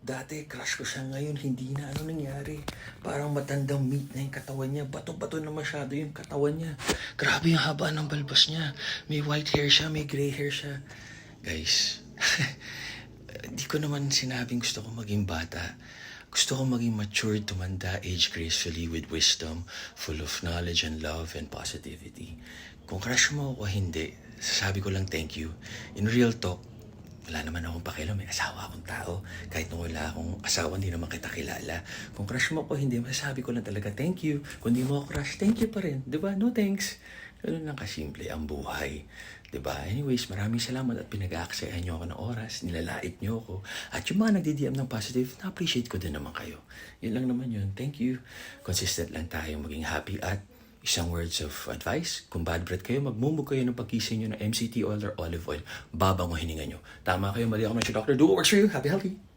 Dati, crush ko siya ngayon, hindi na ano nangyari. Parang matandang meat na yung katawan niya. Bato-bato na masyado yung katawan niya. Grabe yung haba ng balbas niya. May white hair siya, may gray hair siya. Guys, di ko naman sinabing gusto ko maging bata. Gusto ko maging matured, tumanda, age gracefully with wisdom, full of knowledge and love and positivity. Kung crush mo ako, hindi. Sasabi ko lang thank you. In real talk, wala naman akong pakialam. May asawa akong tao. Kahit nung wala akong asawa, hindi naman kita kilala. Kung crush mo ako, hindi. Masasabi ko lang talaga, thank you. Kung di mo ako crush, thank you pa rin. Ba? No thanks. Ganun lang kasimple ang buhay. Ba? Anyways, maraming salamat at pinag-aaksayahan niyo ako ng oras. Nilalait niyo ako. At yung mga nagdi-DM ng positive, na-appreciate ko din naman kayo. Yun lang naman yun. Thank you. Consistent lang tayo maging happy at Isang words of advice, kung bad breath kayo, magmumog kayo ng pagkising nyo ng MCT oil or olive oil. Babango hininga nyo. Tama kayo, mali ako ng Dr. Do what works for you. Happy, healthy.